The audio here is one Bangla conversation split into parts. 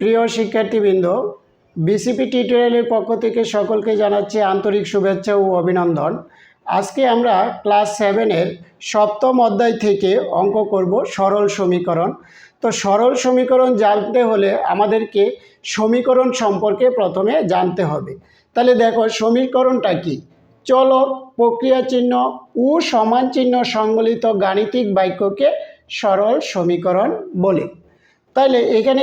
প্রিয় শিক্ষার্থীবৃন্দ বিসিপি টিউটোরিয়ালের পক্ষ থেকে সকলকে জানাচ্ছি আন্তরিক শুভেচ্ছা ও অভিনন্দন। আজকে আমরা ক্লাস সেভেনের সপ্তম অধ্যায় থেকে অঙ্ক করব সরল সমীকরণ। তো সরল সমীকরণ জানতে হলে আমাদেরকে সমীকরণ সম্পর্কে প্রথমে জানতে হবে। তাহলে দেখো সমীকরণটা কি? চলক প্রক্রিয়া চিহ্ন ও সমান চিহ্ন সংবলিত গাণিতিক বাক্যকে সরল সমীকরণ বলে। তাহলে এখানে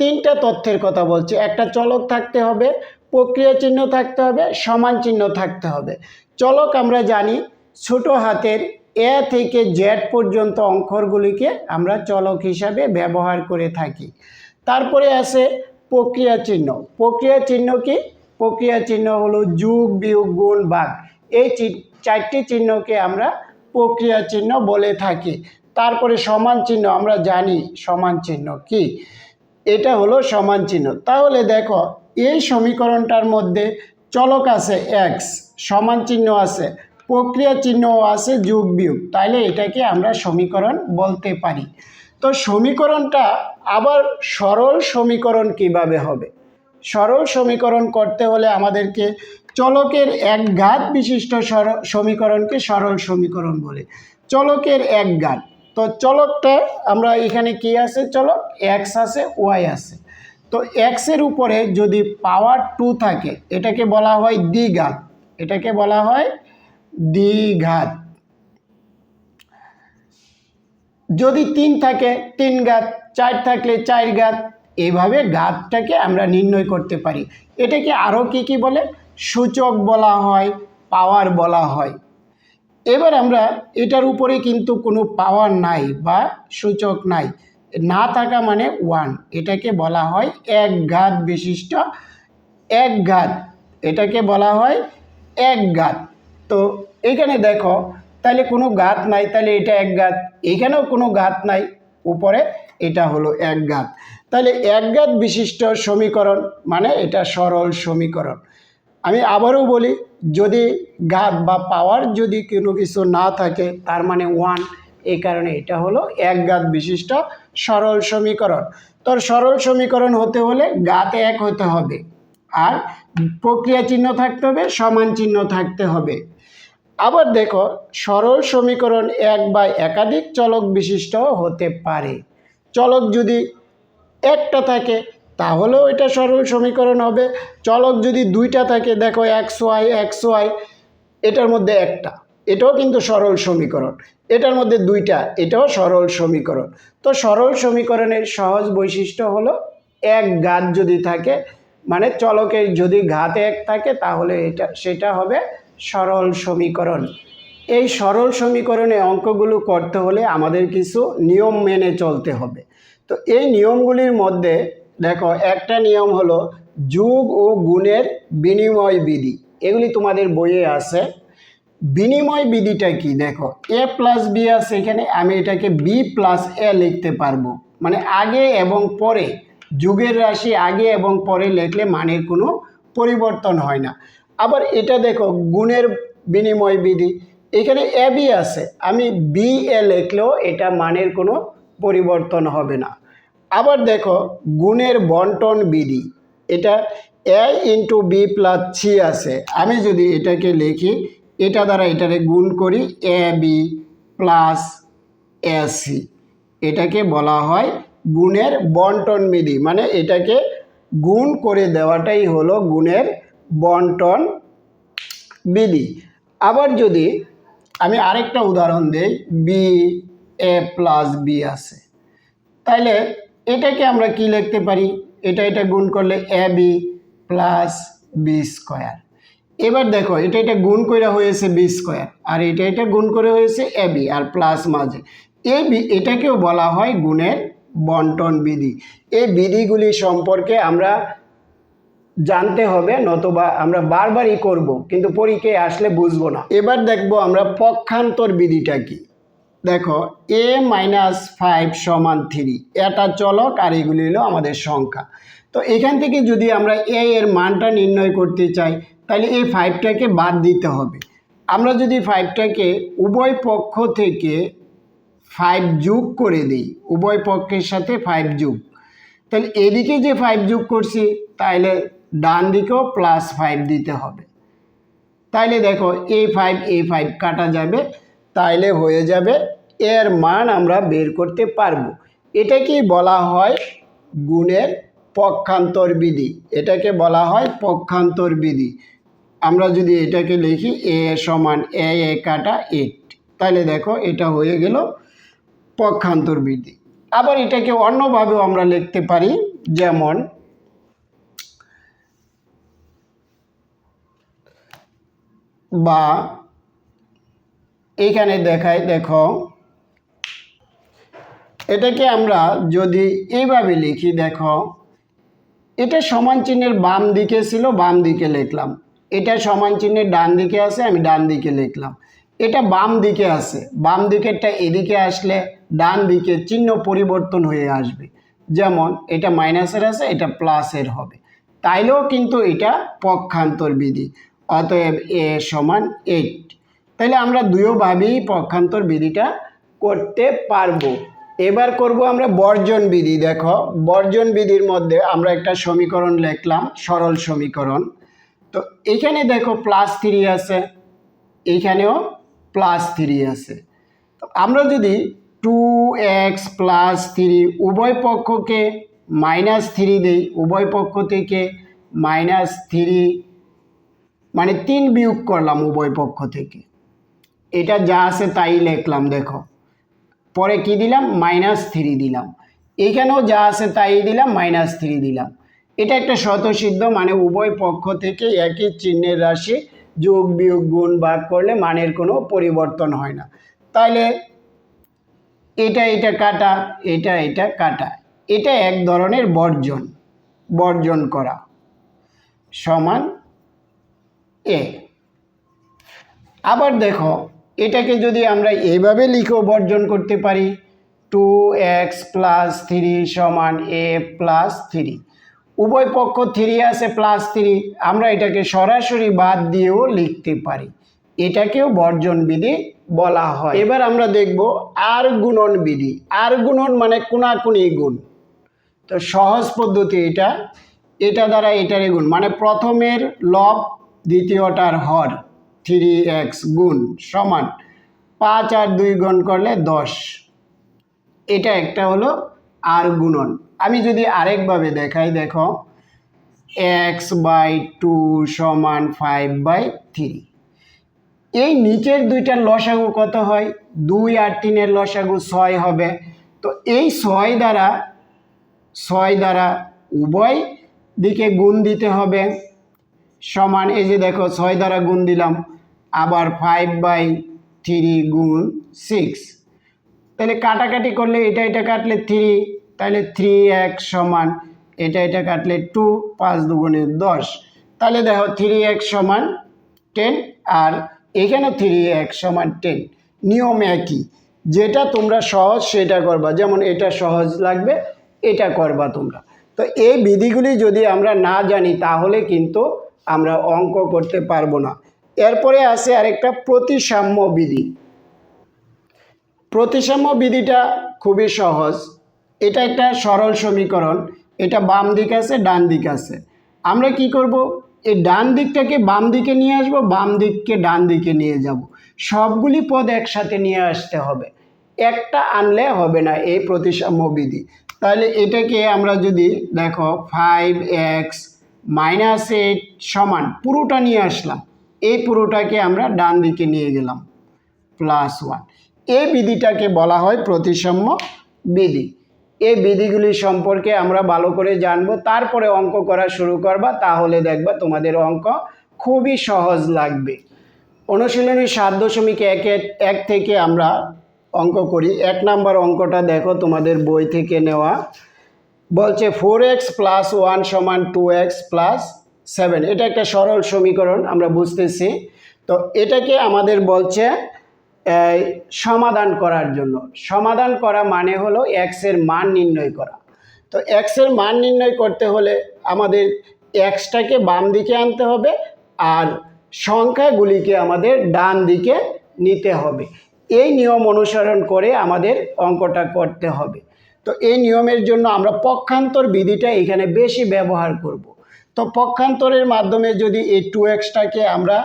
তিনটা তথ্যের কথা বলছে। একটা চলক থাকতে হবে, প্রক্রিয়া চিহ্ন থাকতে হবে, সমান চিহ্ন থাকতে হবে। চলক আমরা জানি ছোট হাতের এ থেকে জেড পর্যন্ত অক্ষরগুলিকে আমরা চলক হিসাবে ব্যবহার করে থাকি। তারপরে আছে প্রক্রিয়া চিহ্ন। প্রক্রিয়া চিহ্ন কি? প্রক্রিয়া চিহ্ন হলো যুগ বিয়োগ গুণ ভাগ। এই চারটি চিহ্নকে আমরা প্রক্রিয়া চিহ্ন বলে থাকি। তারপরে সমান চিহ্ন, আমরা জানি সমান চিহ্ন কি। এটা হলো সমান চিহ্ন। তাহলে দেখো, এই সমীকরণটার মধ্যে চলক আছে এক্স সমান চিহ্ন আছে, প্রক্রিয়া চিহ্নও আছে যুগ বিয়োগ। তাইলে এটাকে আমরা সমীকরণ বলতে পারি। তো সমীকরণটা আবার সরল সমীকরণ কীভাবে হবে? সরল সমীকরণ করতে হলে আমাদেরকে চলকের এক ঘাত বিশিষ্ট সমীকরণকে সরল সমীকরণ বলে। চলকের এক ঘাত। তো চলকটা আমরা এখানে কি আছে? চলক এক্স আছে ওয়াই আছে। তো এক্সের উপরে যদি পাওয়ার টু থাকে, এটাকে বলা হয় দ্বিঘাত। এটাকে বলা হয় দ্বিঘাত। যদি তিন থাকে, তিন ঘাত, চার থাকলে চার ঘাত এইভাবে ঘাতটাকে আমরা নির্ণয় করতে পারি। এটাকে আরও কি কি বলে? সূচক বলা হয় পাওয়ার বলা হয়। এবার আমরা এটার উপরে কিন্তু কোনো পাওয়ার নাই বা সূচক নাই। না থাকা মানে ওয়ান এটাকে বলা হয় এক ঘাত বিশিষ্ট এক ঘাত। এটাকে বলা হয় এক ঘাত। তো এখানে দেখো, তাহলে কোনো গাত নাই, তাহলে এটা এক গাত এখানেও কোনো গাত নাই, উপরে এটা হলো এক ঘাত। তাহলে এক ঘাত বিশিষ্ট সমীকরণ মানে এটা সরল সমীকরণ। আমি আবারও বলি, যদি ঘাত বা পাওয়ার যদি কোনো কিছু না থাকে, তার মানে ওয়ান এই কারণে এটা হলো এক ঘাত বিশিষ্ট সরল সমীকরণ। তোর সরল সমীকরণ হতে হলে ঘাত এক হতে হবে, আর প্রক্রিয়া চিহ্ন থাকতে হবে, সমান চিহ্ন থাকতে হবে। আবার দেখো, সরল সমীকরণ এক বা একাধিক চলক বিশিষ্ট হতে পারে। চলক যদি একটা থাকে, তাহলেও এটা সরল সমীকরণ হবে। চলক যদি দুইটা থাকে, দেখো এক্স ওয়াই এক্স ওয়াই, এটার মধ্যে একটা। এটাও কিন্তু সরল সমীকরণ। এটার মধ্যে দুইটা, এটাও সরল সমীকরণ। তো সরল সমীকরণের সহজ বৈশিষ্ট্য হলো, এক ঘাত যদি থাকে মানে চলকের যদি ঘাত এক থাকে, তাহলে এটা, সেটা হবে সরল সমীকরণ। এই সরল সমীকরণে অঙ্কগুলো করতে হলে আমাদের কিছু নিয়ম মেনে চলতে হবে। তো এই নিয়মগুলির মধ্যে দেখো একটা নিয়ম হলো যুগ ও গুণের বিনিময় বিধি। এগুলি তোমাদের বইয়ে আছে। বিনিময় বিধিটা কি? দেখো এ প্লাস বি আছে এখানে, আমি এটাকে বি প্লাস এ লিখতে পারব। মানে আগে এবং পরে, যুগের রাশি আগে এবং পরে লিখলে মানের কোনো পরিবর্তন হয় না। আবার এটা দেখো, গুণের বিনিময় বিধি। এখানে এ বি আছে, আমি বি এ লিখলেও এটা মানের কোনো পরিবর্তন হবে না। আবার দেখো, গুণের বন্টন বিধি, এটা A into B plus C আছে। আমি যদি এটাকে লিখি, এটা দ্বারা এটাকে গুণ করি a b plus a c এটাকে বলা হয় গুণের বন্টন বিধি মানে এটাকে গুণ করে দেওয়াটাই হলো গুণের বন্টন বিধি। আবার যদি আমি আরেকটা উদাহরণ দিই বি এ প্লাস বি আছে। তাইলে এটাকে আমরা কি লিখতে পারি? এটা এটা গুণ করলে a b plus b square এবার দেখো, এটা এটা গুণ করে হয়েছে বি স্কোয়ার আর এটা এটা গুণ করে হয়েছে এ বি আর প্লাস মাঝে। এ বি এটাকেও বলা হয় গুণের বন্টন বিধি। এই বিধিগুলি সম্পর্কে আমরা জানতে হবে, নতুবা আমরা বারবারই করব, কিন্তু পরীক্ষায় আসলে বুঝব না। এবার দেখব আমরা পক্ষান্তর বিধিটা কি। দেখো এ মাইনাস ফাইভ সমান থ্রি এটা চলক আর এগুলি হলো আমাদের সংখ্যা। তো এখান থেকে যদি আমরা এ এর মানটা নির্ণয় করতে চাই, তাহলে এই ফাইভটাকে বাদ দিতে হবে। আমরা যদি ফাইভটাকে উভয় পক্ষ থেকে ফাইভ যোগ করে দিই, উভয় পক্ষের সাথে ফাইভ যোগ। তাহলে এদিকে যে ফাইভ যোগ করছি, তাহলে ডান দিকেও প্লাস ফাইভ দিতে হবে। তাইলে দেখো এ ফাইভ এ ফাইভ কাটা যাবে। তাইলে হয়ে যাবে এর মান আমরা বের করতে পারব। এটাকেই বলা হয় গুণের পক্ষান্তর বিধি এটাকে বলা হয় পক্ষান্তর বিধি আমরা যদি এটাকে লিখি, এ সমান এ এ কাটা এইট তাহলে দেখো এটা হয়ে গেল পক্ষান্তর বিধি আবার এটাকে অন্যভাবেও আমরা লিখতে পারি, যেমন বা এইখানে দেখায় দেখো। এটাকে আমরা যদি এইভাবে লিখি, দেখো। এটা সমান চিহ্নের বাম দিকে ছিল, বাম দিকে লিখলাম। এটা সমান চিহ্নের ডান দিকে আছে, আমি ডান দিকে লিখলাম। এটা বাম দিকে আছে, বাম দিকেরটা এদিকে আসলে ডান দিকে চিহ্ন পরিবর্তন হয়ে আসবে। যেমন, এটা মাইনাসের আছে, এটা প্লাসের হবে। তাইলেও কিন্তু এটা পক্ষান্তর বিধি, অতএব এ সমান এইট তাহলে আমরা দুইভাবেই পক্ষান্তর বিধিটা করতে পারব। এবার করব আমরা বর্জন বিধি, দেখো। বর্জন বিধির মধ্যে আমরা একটা সমীকরণ লিখলাম, সরল সমীকরণ। তো এখানে দেখো প্লাস থ্রি আছে এইখানেও প্লাস থ্রি আছে। তো আমরা যদি টু এক্স প্লাস থ্রি উভয় পক্ষকে মাইনাস থ্রি দিই, উভয় পক্ষ থেকে মাইনাস থ্রি মানে তিন বিয়োগ করলাম উভয় পক্ষ থেকে। এটা যা আছে তাই লিখলাম, দেখো। পরে কি দিলাম? মাইনাস থ্রি দিলাম। এখানেও যা আছে তাই দিলাম মাইনাস থ্রি দিলাম। এটা একটা শতসিদ্ধ মানে উভয় পক্ষ থেকে একই চিহ্নের রাশি যোগ বিয়োগ গুণ ভাগ করলে মানের কোনো পরিবর্তন হয় না। তাহলে এটা এটা কাটা, এটা এটা কাটা। এটা এক ধরনের বর্জন বর্জন করা সমান এ আবার দেখো এটাকে যদি আমরা এইভাবে লিখেও বর্জন করতে পারি টু এক্স প্লাস থ্রি সমান এ প্লাস থ্রি উভয় পক্ষ থ্রি আছে প্লাস থ্রি আমরা এটাকে সরাসরি বাদ দিয়েও লিখতে পারি। এটাকেও বর্জন বিধি বলা হয়। এবার আমরা দেখব আর গুণন বিধি। আর গুণন মানে কোনাকুনি গুণ। তো সহজ পদ্ধতি এটা। এটা দ্বারা এটার গুণ। মানে প্রথমের লব, দ্বিতীয়টার হর। থ্রি এক্স গুণ সমান পাঁচ আর দুই গুণ করলে দশ। এটা একটা হলো আর গুণন। আমি যদি আরেকভাবে দেখাই, দেখো, এক্স বাই টু সমান ফাইভ বাই থ্রি। এই নিচের দুইটার লসাগু কত হয়? দুই আর তিনের লসাগু ছয় হবে। তো এই ছয় দ্বারা ছয় দ্বারা উভয় দিকে গুণ দিতে হবে। সমান, এই যে দেখো ছয় দ্বারা গুণ দিলাম, আবার ফাইভ বাই থ্রি গুণ সিক্স তাহলে কাটাকাটি করলে এটা এটা কাটলে থ্রি তাহলে থ্রি এক সমান, এটা এটা কাটলে টু পাঁচ দুগুণে দশ। তাহলে দেখো থ্রি এক সমান টেন আর এখানে থ্রি এক সমান টেন নিয়ম একই, যেটা তোমরা সহজ সেটা করবা, যেমন এটা সহজ লাগবে, এটা করবা তোমরা। তো এই বিধিগুলি যদি আমরা না জানি, তাহলে কিন্তু আমরা অঙ্ক করতে পারব না। এরপরে আছে আরেকটা প্রতিসাম্য বিধি। প্রতিসাম্য বিধিটা খুবই সহজ। এটা একটা সরল সমীকরণ। এটা বাম দিক আছে, ডান দিক আছে। আমরা কি করব? এই ডান দিকটাকে বাম দিকে নিয়ে আসব, বাম দিককে ডান দিকে নিয়ে যাব। সবগুলি পদ একসাথে নিয়ে আসতে হবে। একটা আনলে হবে না এই প্রতিসাম্য বিধি। তাহলে এটাকে আমরা যদি দেখো ফাইভ এক্স মাইনাস এইট সমান পুরোটা নিয়ে আসলাম। এই পুরোটাকে আমরা ডান দিকে নিয়ে গেলাম প্লাস ওয়ান এই বিধিটাকে বলা হয় প্রতিসাম্য বিধি। এই বিধিগুলি সম্পর্কে আমরা ভালো করে জানব, তারপরে অঙ্ক করা শুরু করবা, তাহলে দেখবা তোমাদের অঙ্ক খুবই সহজ লাগবে। অনুশীলনী সাত দশমিক এক এক থেকে আমরা অঙ্ক করি। এক নাম্বার অঙ্কটা দেখো তোমাদের বই থেকে নেওয়া। বলছে ফোর এক্স প্লাস ওয়ান সমান টু এক্স প্লাস সেভেন এটা একটা সরল সমীকরণ, আমরা বুঝতেছি। তো এটাকে আমাদের বলছে সমাধান করার জন্য। সমাধান করা মানে হলো এক্সের মান নির্ণয় করা। তো এক্সের মান নির্ণয় করতে হলে আমাদের এক্সটাকে বাম দিকে আনতে হবে আর সংখ্যাগুলিকে আমাদের ডান দিকে নিতে হবে। এই নিয়ম অনুসরণ করে আমাদের অঙ্কটা করতে হবে। তো এই নিয়মের জন্য আমরা পক্ষান্তর বিধিটা এখানে বেশি ব্যবহার করব। তো পক্ষান্তরের মাধ্যমে যদি এই টু এক্সটাকে আমরা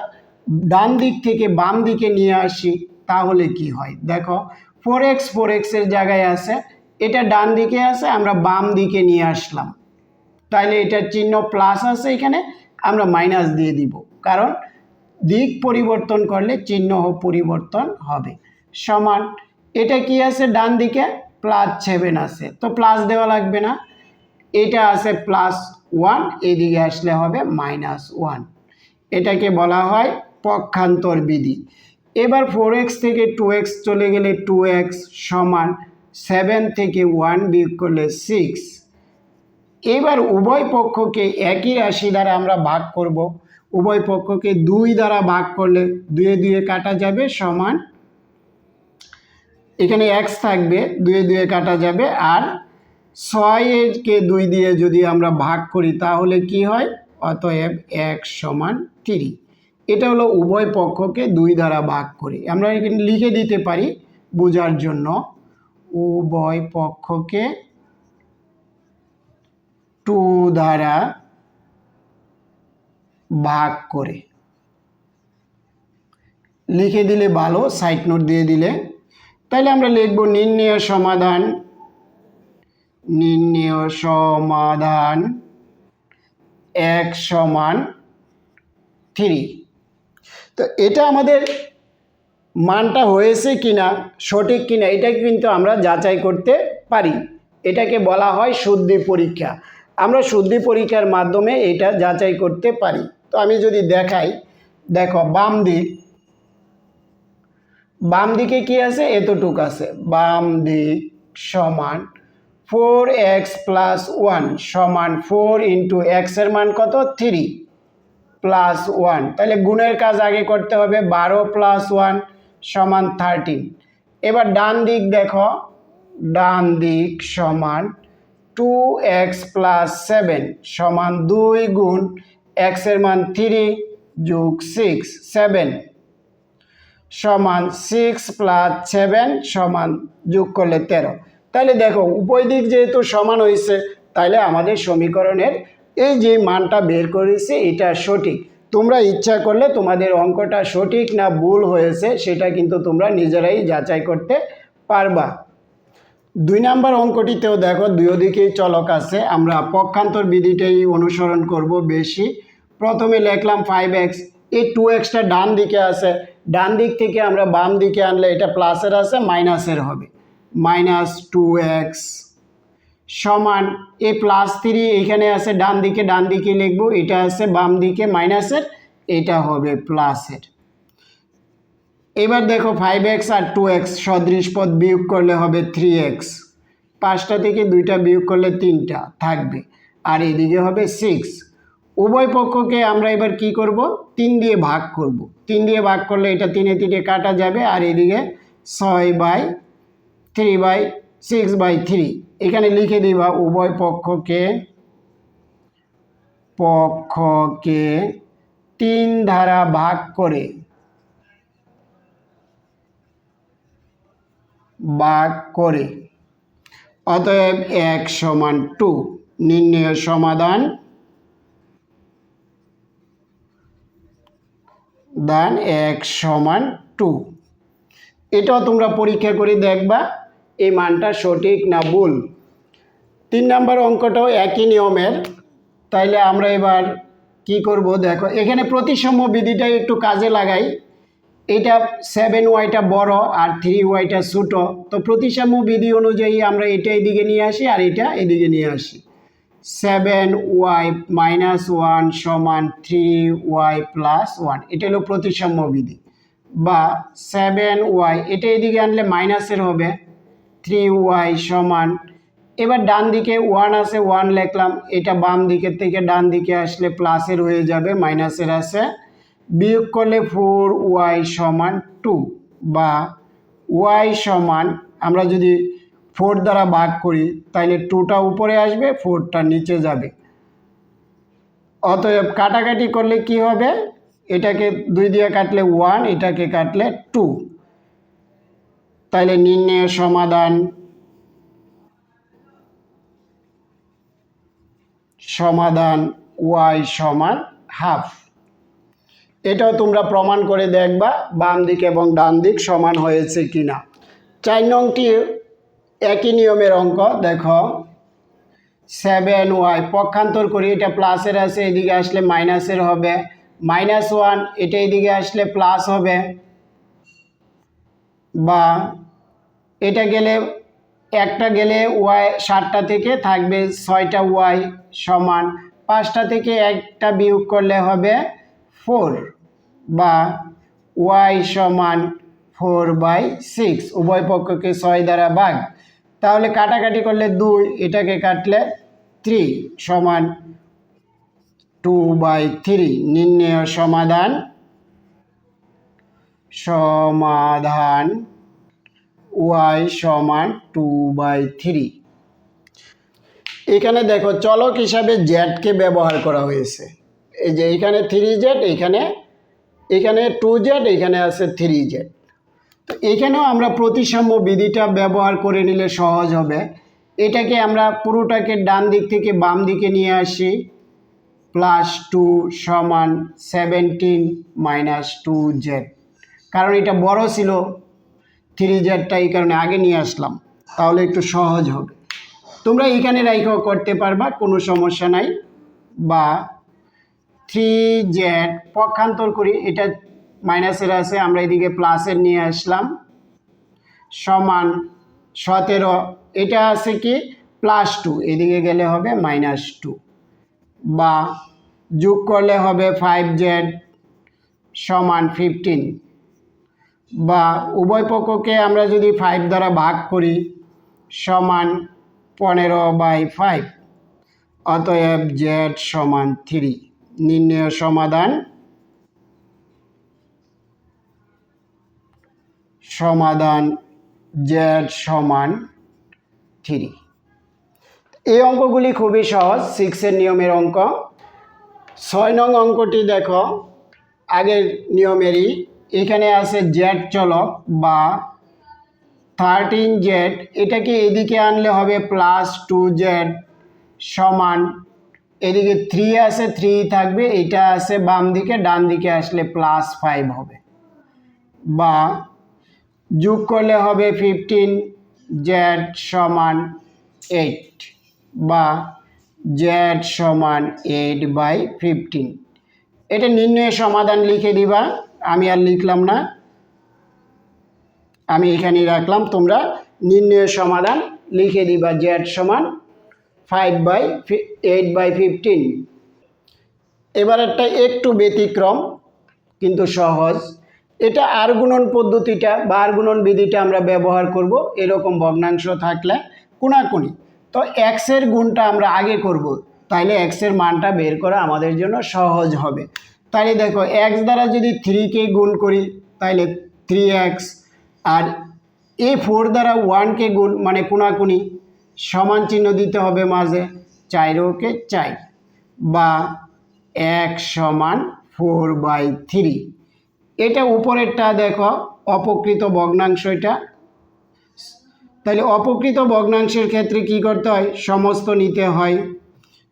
ডান দিক থেকে বাম দিকে নিয়ে আসি, তাহলে কি হয়? দেখো ফোর এক্স ফোর এক্সের জায়গায় আছে, এটা ডান দিকে আছে, আমরা বাম দিকে নিয়ে আসলাম। তাহলে এটার চিহ্ন প্লাস আছে এখানে, আমরা মাইনাস দিয়ে দিব। কারণ দিক পরিবর্তন করলে চিহ্ন পরিবর্তন হবে। সমান, এটা কি আছে ডান দিকে? প্লাস সেভেন আছে। তো প্লাস দেওয়া লাগবে না। এটা আছে প্লাস ওয়ান এদিকে আসলে হবে মাইনাস ওয়ান এটাকে বলা হয় পক্ষান্তর বিধি। এবার ফোর এক্স থেকে টু এক্স চলে গেলে টু এক্স সমান সেভেন থেকে ওয়ান বিয়োগ করলে সিক্স এবার উভয় পক্ষকে একই রাশি দ্বারা আমরা ভাগ করব। উভয় পক্ষকে দুই দ্বারা ভাগ করলে দুয়ে দুয়ে কাটা যাবে সমান এখানে এক্স থাকবে, দুয়ে দুয়ে কাটা যাবে, আর ছয়কে দুই দিয়ে যদি আমরা ভাগ করি, তাহলে কি হয়? অতএব এক সমান তিরি। এটা হলো উভয় পক্ষকে দুই দ্বারা ভাগ করে। আমরা এখানে লিখে দিতে পারি বোঝার জন্য, উভয় পক্ষকে টু দ্বারা ভাগ করে। লিখে দিলে ভালো সাইড নোট দিয়ে দিলে তাহলে আমরা লিখব নির্ণয় সমাধান। নির্ণয় সমাধান এক সমান থ্রি। তো এটা আমাদের মানটা হয়েছে কিনা, সঠিক কিনা, এটা কিন্তু আমরা যাচাই করতে পারি। এটাকে বলা হয় শুদ্ধি পরীক্ষা। আমরা শুদ্ধি পরীক্ষার মাধ্যমে এটা যাচাই করতে পারি। তো আমি যদি দেখাই, দেখো বাম দিক। বাম দিকে কি আছে? এতটুক আছে। বাম দিক সমান ফোর এক্স প্লাস ওয়ান সমান ফোর ইন্টু এক্সের মান কত? Three plus one. তাহলে গুণের কাজ আগে করতে হবে। বারো প্লাস ওয়ান সমান থার্টিন। এবার ডান দিক দেখো। ডান দিক সমান টু এক্স প্লাস সেভেন সমান দুই গুণ এক্সের মান থ্রি যোগ সিক্স, সেভেন। সমান সিক্স প্লাস সেভেন সমান যোগ করলে তেরো। তাহলে দেখো, উভয় দিক যেহেতু সমান হয়েছে তাহলে আমাদের সমীকরণের এই যে মানটা বের করেছে, এটা সঠিক। তোমরা ইচ্ছা করলে তোমাদের অঙ্কটা সঠিক না ভুল হয়েছে, সেটা কিন্তু তোমরা নিজেরাই যাচাই করতে পারবা। দুই নাম্বার অঙ্কটিতেও দেখো, দুই দিকেই চলক আছে। আমরা পক্ষান্তর বিধিটাই অনুসরণ করব বেশি। প্রথমে লিখলাম ফাইভ এক্স এই টু এক্সটা ডান দিকে আছে, ডান দিক থেকে আমরা বাম দিকে আনলে এটা প্লাসের আছে মাইনাসের হবে। মাইনাস টু এক্স সমান এ প্লাস থ্রি এইখানে আছে, ডান দিকে ডান দিকে লিখব, এটা আছে বাম দিকে মাইনাসের এটা হবে প্লাসের এবার দেখো ফাইভ এক্স আর টু এক্স সদৃশ পদ বিয়োগ করলে হবে থ্রি এক্স পাঁচটা থেকে দুইটা বিয়োগ করলে তিনটা থাকবে। আর এদিকে হবে সিক্স উভয় পক্ষকে আমরা এবার কি করব? তিন দিয়ে ভাগ করব। তিন দিয়ে ভাগ করলে এটা তিনে তিনে কাটা যাবে আর এদিকে ছয় by three by six by three এখানে লিখে দিবা উভয় পক্ষকে পক্ষকে তিন ধারা ভাগ করে ভাগ করে। অতএব এক সমান টু নির্ণয় সমাধান দান এক সমান টু এটাও তোমরা পরীক্ষা করে দেখবা, এই মানটা সঠিক না ভুল। তিন নাম্বার অঙ্কটাও একই নিয়মের। তাইলে আমরা এবার কি করব দেখো, এখানে প্রতিসম বিধিটা একটু কাজে লাগাই। এটা সেভেন ওয়াইটা বড় আর থ্রি ওয়াইটা ছোটো। তো প্রতিসাম্য বিধি অনুযায়ী আমরা এটা এদিকে নিয়ে আসি আর এটা এদিকে নিয়ে আসি। সেভেন ওয়াই মাইনাস ওয়ান সমান থ্রি ওয়াই প্লাস ওয়ান। এটা হলো প্রতিসাম্য বিধি। বা সেভেন ওয়াই, এটা এদিকে আনলে মাইনাসের হবে। থ্রি ওয়াই সমান, এবার ডান দিকে ওয়ান আছে, ওয়ান লিখলাম, এটা বাম দিকের থেকে ডান দিকে আসলে প্লাসের হয়ে যাবে, মাইনাসের আছে। বিয়োগ করলে ফোর ওয়াই সমান টু বা ওয়াই সমান, আমরা যদি ফোর দ্বারা ভাগ করি তাহলে টুটা উপরে আসবে, ফোরটা নিচে যাবে। অতএব কাটাকাটি করলে কি হবে? এটাকে দুই দিয়ে কাটলে ওয়ান, এটাকে কাটলে টু। তাহলে নির্ণয় সমাধান সমাধান ওয়াই সমান হাফ। এটাও তোমরা প্রমাণ করে দেখবা বাম দিক এবং ডান দিক সমান হয়েছে কিনা। চার নংটি একই নিয়মের অঙ্ক, দেখো। সেভেন ওয়াই পক্ষান্তর করি, এটা প্লাসের আছে, এদিকে আসলে মাইনাসের হবে। মাইনাস ওয়ান এটা এদিকে আসলে প্লাস হবে। বা এটা গেলে, একটা গেলে ওয়াই সাতটা থেকে থাকবে, ছয়টা ওয়াই সমান পাঁচটা থেকে একটা বিয়োগ করলে হবে ফোর বা ওয়াই সমান ফোর বাই সিক্স উভয় পক্ষকে ছয় দ্বারা ভাগ। তাহলে কাটাকাটি করলে দুই, এটাকে কাটলে থ্রি সমান টু বাই থ্রি নির্ণয় সমাধান সমাধান ওয়াই সমান টু বাই থ্রি এখানে দেখো চলক হিসাবে জেডকে ব্যবহার করা হয়েছে। এই যে এখানে থ্রি জেড এখানে এখানে টু জেড এখানে আছে থ্রি জেড তো এখানেও আমরা প্রতিসাম্য বিধিটা ব্যবহার করে নিলে সহজ হবে। এটাকে আমরা পুরোটাকে ডান দিক থেকে বাম দিকে নিয়ে আসি। প্লাস টু সমান সেভেন্টিন মাইনাস টু জেড। কারণ এটা বড় ছিল, থ্রি জেডটা এই কারণে আগে নিয়ে আসলাম। তাহলে একটু সহজ হবে। তোমরা এখানে রাইখাও করতে পারবা, কোনো সমস্যা নাই। বা থ্রি জেড পক্ষান্তর করি, এটা মাইনাসের আছে, আমরা এদিকে প্লাসের নিয়ে আসলাম। সমান সতেরো, এটা আছে কি? প্লাস টু, এদিকে গেলে হবে মাইনাস টু। বা যোগ করলে হবে ফাইভ জেড সমান ফিফটিন। বা উভয় পক্ষকে আমরা যদি ফাইভ দ্বারা ভাগ করি, সমান পনেরো বাই ফাইভ, অতএব জেড সমান থ্রি। নির্ণয় সমাধান সমাধান জেড সমান থ্রি এই অঙ্কগুলি খুবই সহজ সিক্সের নিয়মের অঙ্ক। ছয় নং অঙ্কটি দেখো, আগের নিয়মেরই। এখানে আছে জেড চলক বা থার্টিন জেড এটাকে এদিকে আনলে হবে প্লাস টু জেড সমান, এদিকে থ্রি আছে থ্রি থাকবে এটা আছে বাম দিকে ডান দিকে আসলে প্লাস ফাইভ হবে। বা যোগ করলে হবে ফিফটিন জেড সমান এইট বা জেড সমান এইট বাই ফিফটিন এটা নির্ণয় সমাধান লিখে দিবা। আমি আর লিখলাম না। আমি এখানে রাখলাম। তোমরা নির্ণয় সমাধান লিখে দিবা। জেড সমান five by eight by fifteen এবার একটা একটু ব্যতিক্রম, কিন্তু সহজ। এটা আর গুণন পদ্ধতিটা বা আর গুণন বিধিটা আমরা ব্যবহার করব, এরকম ভগ্নাংশ থাকলে কোনাকুনি। তো এক্সের গুণটা আমরা আগে করব, তাইলে এক্সের মানটা বের করা আমাদের জন্য সহজ হবে। তাইলে দেখো এক্স দ্বারা যদি থ্রিকে গুণ করি, তাইলে থ্রি এক্স আর এ ফোর দ্বারা ওয়ানকে গুণ মানে কোনাকুনি, সমান চিহ্ন দিতে হবে মাঝে চাইরোকে চাই বা এক সমান ফোর বাই থ্রি এটা উপরেরটা দেখো, অপকৃত ভগ্নাংশ এটা। তাহলে অপকৃত ভগ্নাংশের ক্ষেত্রে কি করতে হয়? সমস্ত নিতে হয়।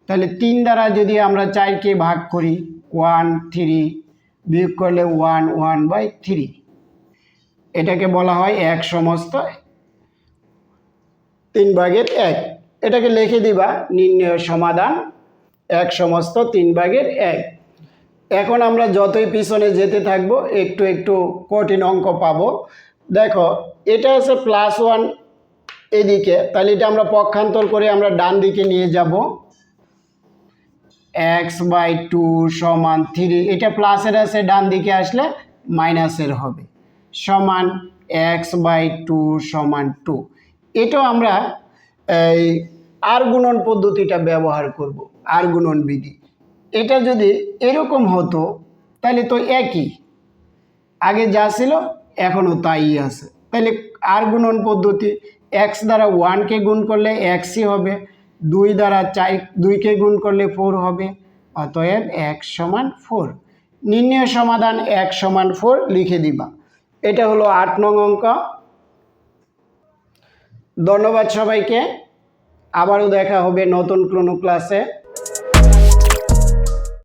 তাহলে তিন দ্বারা যদি আমরা চারকে ভাগ করি ওয়ান থ্রি বিয়োগ করলে ওয়ান ওয়ান বাই থ্রি এটাকে বলা হয় এক সমস্ত, তিন ভাগের এক। এটাকে লিখে দিবা, নির্ণয় সমাধান, এক সমস্ত, তিন ভাগের এক। এখন আমরা যতই পিছনে যেতে থাকব, একটু একটু কঠিন অঙ্ক পাবো। দেখো, এটা আছে প্লাস ওয়ান এদিকে, তাহলে এটা আমরা পক্ষান্তর করে আমরা ডান দিকে নিয়ে যাব। এক্স বাই টু সমান থ্রি এটা প্লাসের আছে, ডান দিকে আসলে মাইনাসের হবে। সমান এক্স বাই টু সমান টু এটাও আমরা এই আর গুণন পদ্ধতিটা ব্যবহার করব আর গুণন বিধি। এটা যদি এরকম হতো, তাহলে তো একই। আগে যা ছিল, এখনও তাই আছে। তাহলে আর গুণন পদ্ধতি, এক্স দ্বারা ওয়ানকে গুণ করলে এক্সই হবে, দুই দ্বারা চার দুইকে গুণ করলে ফোর হবে, অতএব এক সমান ফোর। নির্ণয় সমাধান এক সমান ফোর লিখে দিবা। এটা হলো আট নং অঙ্ক। ধন্যবাদ সবাইকে। আবারও দেখা হবে নতুন কোনো ক্লাসে।